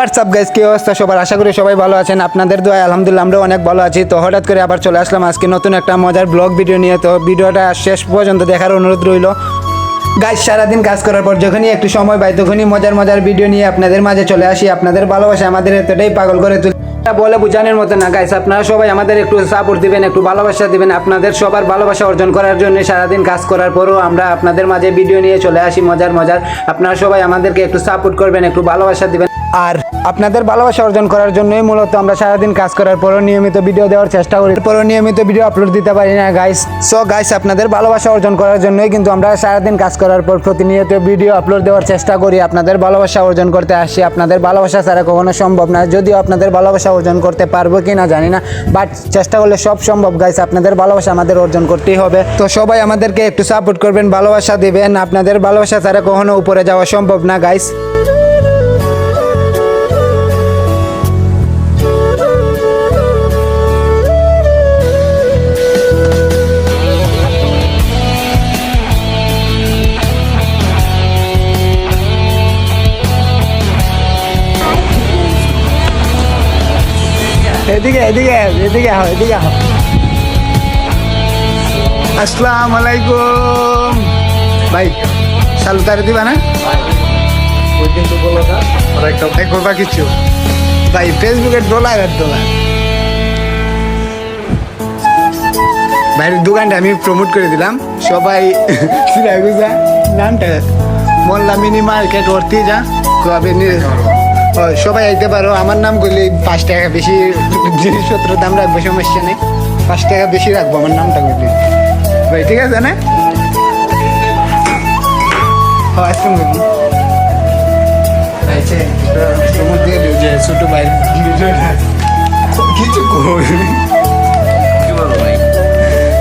WhatsApp guys কি অবস্থা? সবার আশা করি সবাই ভালো আছেন। আপনাদের দোয়ায় আলহামদুলিল্লাহ আমরা অনেক ভালো আছি। তো হঠাৎ করে আবার চলে আসলাম আজকে নতুন একটা মজার ব্লগ ভিডিও নিয়ে। তো ভিডিওটা শেষ পর্যন্ত দেখার অনুরোধ রইল। গাইস সারাদিন কাজ করার পর যখনই একটু সময় পাই, তখনই মজার মজার ভিডিও নিয়ে আপনাদের মাঝে চলে আসি। আপনাদের ভালোবাসা আমাদের এতটাই পাগল করে তুলে বলে বোঝানোর মতো না গাইস আপনারা সবাই আমাদের একটু সাপোর্ট দিবেন, একটু ভালোবাসা দিবেন। আপনাদের সবার ভালোবাসা অর্জন করার জন্য সারাদিন কাজ করার পরও আমরা আপনাদের মাঝে ভিডিও নিয়ে চলে আসি মজার মজার। আপনারা সবাই আমাদেরকে একটু সাপোর্ট করবেন, একটু ভালোবাসা দিবেন। আর আপনাদের ভালোবাসা অর্জন করার জন্যই মূলত আমরা সারাদিন কাজ করার পরও নিয়মিত ভিডিও দেওয়ার চেষ্টা করি। পরও নিয়মিত ভিডিও আপলোড দিতে পারি না গাইস সো গাইস আপনাদের ভালোবাসা অর্জন করার জন্যই কিন্তু আমরা সারাদিন কাজ করার পর প্রতিনিয়ত ভিডিও আপলোড দেওয়ার চেষ্টা করি। আপনাদের ভালোবাসা অর্জন করতে আসি। আপনাদের ভালোবাসা ছাড়া কখনো সম্ভব না। যদিও আপনাদের ভালোবাসা অর্জন করতে পারব কি না জানি না বাট চেষ্টা করলে সব সম্ভব গাইস আপনাদের ভালোবাসা আমাদের অর্জন করতেই হবে। তো সবাই আমাদেরকে একটু সাপোর্ট করবেন, ভালোবাসা দেবেন। আপনাদের ভালোবাসা ছাড়া কখনো উপরে যাওয়া সম্ভব না গাইস এদিকে এদিকে এদিকে আহ এদিকে আহ। আসসালামু আলাইকুম। ভাই সালুতারে দিবা না? করবা কিছু ভাই ফেসবুকে ভাইয়ের দোকানটা আমি প্রমোট করে দিলাম। সবাই সিরাগুজা নামটা মোল্লা মিনি মার্কেট ভর্তি যা তো নি- ও, সবাই আইতে পারো। আমার নাম করলে পাঁচ টাকা বেশি জিনিসপত্র দাম রাখব সমস্যা নেই। পাঁচ টাকা বেশি রাখব আমার নামটা করলে ভাই ঠিক আছে না? আসুন আচ্ছা ছোট ভাই। কিছু কি বলব ভাই?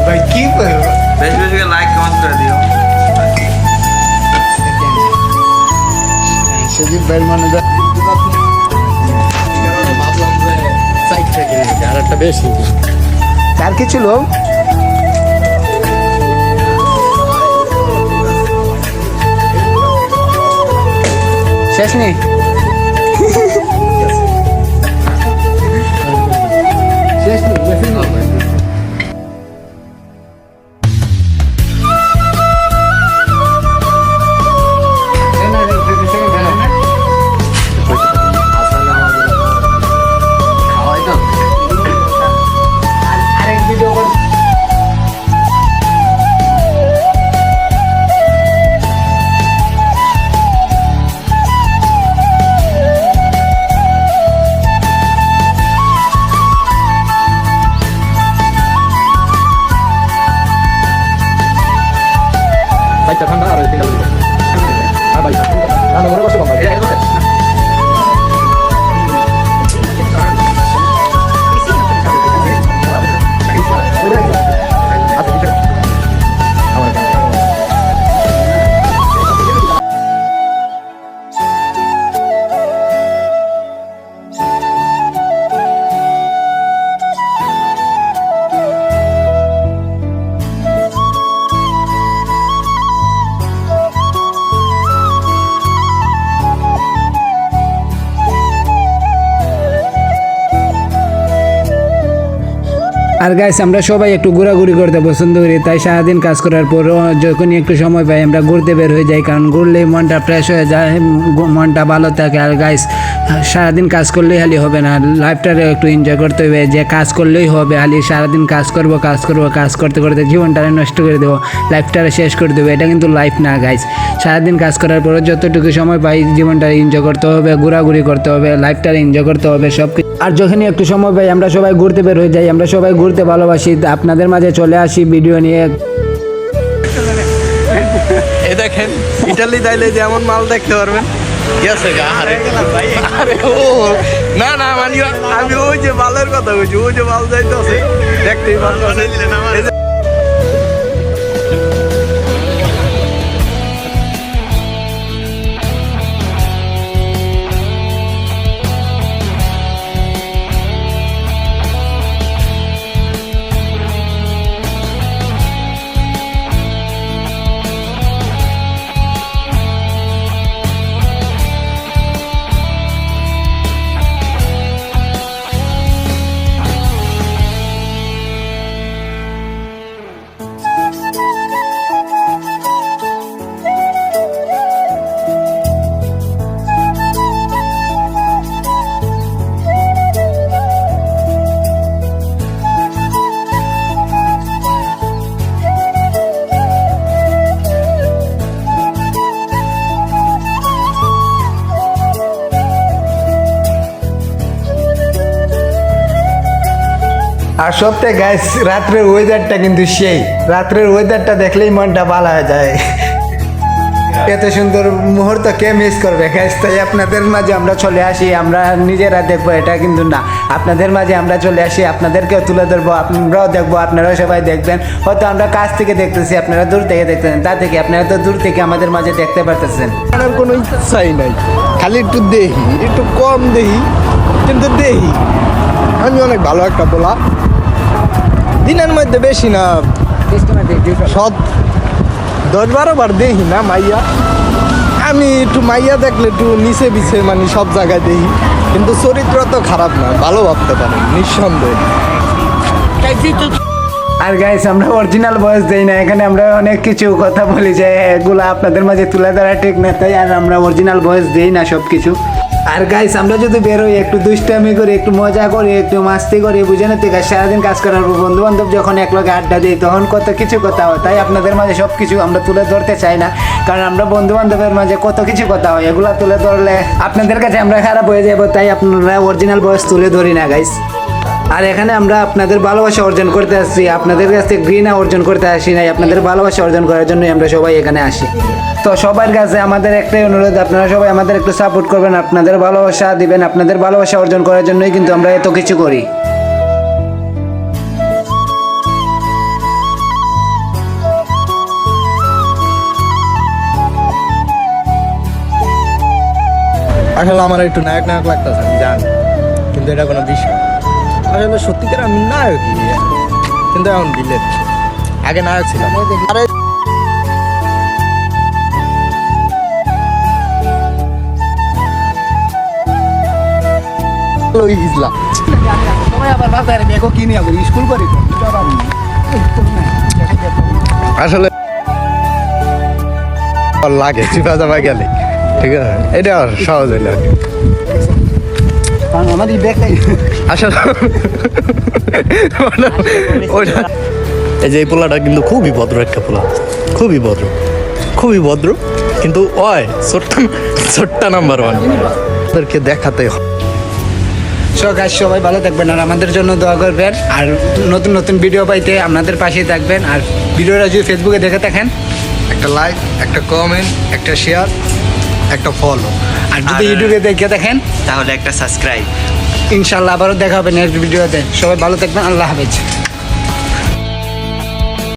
ভাই কি করব বেশি বেশি লাইক কমেন্ট করে দিও। সজীব ভাইয়ের মনে বেশি। আর কি ছিল শেষ নেই। ঠান্ডা আর ওইদিকে আর ভাই না মনে বসে ভাই আর গাইস আমরা সবাই একটু ঘোরাঘুরি করতে পছন্দ করি, তাই সারাদিন কাজ করার পর যখনই একটু সময় পাই আমরা ঘুরতে বের হয়ে যাই, কারণ ঘুরলেই মনটা ফ্রেশ হয়ে যায় মনটা ভালো থাকে। আর গাইস সারাদিন কাজ করলেই খালি হবে না লাইফটারে একটু এনজয় করতে হবে, যে কাজ করলেই হবে, খালি সারাদিন কাজ করব কাজ করব, কাজ করতে করতে জীবনটারে নষ্ট করে দেবো লাইফটারে শেষ করে দেবো, এটা কিন্তু লাইফ না গাইস সারাদিন কাজ করার পর যতটুকু সময় পাই জীবনটা এনজয় করতে হবে, ঘোরাঘুরি করতে হবে লাইফটারে এনজয় করতে হবে সব আর যখনই একটু সময় পাই, আমরা সবাই ঘুরতে বের হয়ে যাই, আমরা সবাই ঘুরতে ভালোবাসি আপনাদের মাঝে চলে আসি ভিডিও নিয়ে। দেখেন, ইটালি যাইলে যেমন মাল দেখতে পারবেন। আছে গা? আরে ও, না না মানে আমি ওই যে মালের কথা বলছি ওই যে মাল যাইতেছে, দেখতেই পারতেছে আর সপ্তাহে গাইস রাত্রের ওয়েদারটা কিন্তু সেই। রাত্রের ওয়েদারটা দেখলেই মনটা ভালো হয়ে যায়। এত সুন্দর মুহূর্ত কে মিস করবে গাইস তাই আপনাদের মাঝে আমরা চলে আসি, আমরা নিজেরা দেখব, এটা কিন্তু না। আপনাদের মাঝে আমরা চলে আসি, আপনাদেরকেও তুলে ধরবো আপনারাও দেখব, আপনারাও সবাই দেখবেন। হয়তো আমরা কাছ থেকে দেখতেছি, আপনারা দূর থেকে দেখতেছেন, তা থেকে আপনারা তো দূর থেকে আমাদের মাঝে দেখতে পারতেছেন। আমার কোনো ইচ্ছাই নাই, খালি একটু দেহি একটু কম দেহি কিন্তু দেহি আমি অনেক ভালো একটা পোলা। দিনের মধ্যে বেশি না। সব দশ বারো বার দেখি না মাইয়া। আমি একটু মাইয়া দেখলে একটু নিচে বিছে মানে সব জায়গায় দেখি। কিন্তু চরিত্র তো খারাপ না, ভালো ভাবতে পারে, নিঃসন্দেহে। আর গাইস আমরা অরিজিনাল ভয়েস দেই না, এখানে আমরা অনেক কিছু কথা বলি যে এগুলো আপনাদের মাঝে তুলে ধরা ঠিক না, তাই আর আমরা অরিজিনাল ভয়েস দেই না সব কিছু আর গাইস আমরা যদি বেরোই, একটু দুষ্টামি করি, একটু মজা করি, একটু মাস্তি করি বুঝে না ঠিক সারাদিন কাজ করার পর বন্ধু বান্ধব যখন এক লগে আড্ডা দিই, তখন কত কিছু কথা হয়। তাই আপনাদের মাঝে সব কিছু আমরা তুলে ধরতে চাই না, কারণ আমরা বন্ধু বান্ধবের মাঝে কত কিছু কথা হয়, এগুলা তুলে ধরলে আপনাদের কাছে আমরা খারাপ হয়ে যাব, তাই আপনারা অরিজিনাল বয়স তুলে ধরি না গাইস আর এখানে আমরা আপনাদের ভালোবাসা অর্জন করতে আসছি। আপনাদের কাছ ঘৃণা অর্জন করতে আসি নাই। আপনাদের ভালোবাসা অর্জন করার জন্যই আমরা সবাই এখানে আসি। তো সবার কাছে আমাদের একটাই অনুরোধ, আপনারা সবাই আমাদের একটু সাপোর্ট করবেন, আপনাদের ভালোবাসা দিবেন, আপনাদের ভালোবাসা অর্জন করার জন্যই কিন্তু আমরা এত কিছু করি। আসলে আমার একটু নায়ক নায়ক লাগতেছে জানি, কিন্তু এটা কোনো বিষয়। আসলে সত্যিকার আমি নায়ক কিন্তু এখন বিলেন আগে নায়ক ছিলাম। আরে ইসলাম আসলে লাগে চিপা চাপা গেলে। ঠিক আছে? এটা সহজ হইল। আমাদের ব্যাগটাই। আসলে ওইটা এই যে এই পোলাটা কিন্তু খুবই ভদ্র একটা পোলা। খুবই ভদ্র। খুবই ভদ্র কিন্তু ওই ছোট্ট ছোট্ট নাম্বার ওয়ান ওদেরকে দেখাতে হয় সো গাছ সবাই ভালো থাকবেন আর আমাদের জন্য দোয়া করবেন। আর নতুন নতুন ভিডিও পাইতে আপনাদের পাশেই থাকবেন। আর ভিডিওটা যদি ফেসবুকে দেখে থাকেন একটা লাইক একটা কমেন্ট একটা শেয়ার একটা ফলো আর যদি ইউটিউবে দেখে দেখেন তাহলে একটা সাবস্ক্রাইব ইনশাল্লাহ আবারও দেখা হবে নেক্সট ভিডিওতে সবাই ভালো থাকবেন আল্লাহ হাফেজ।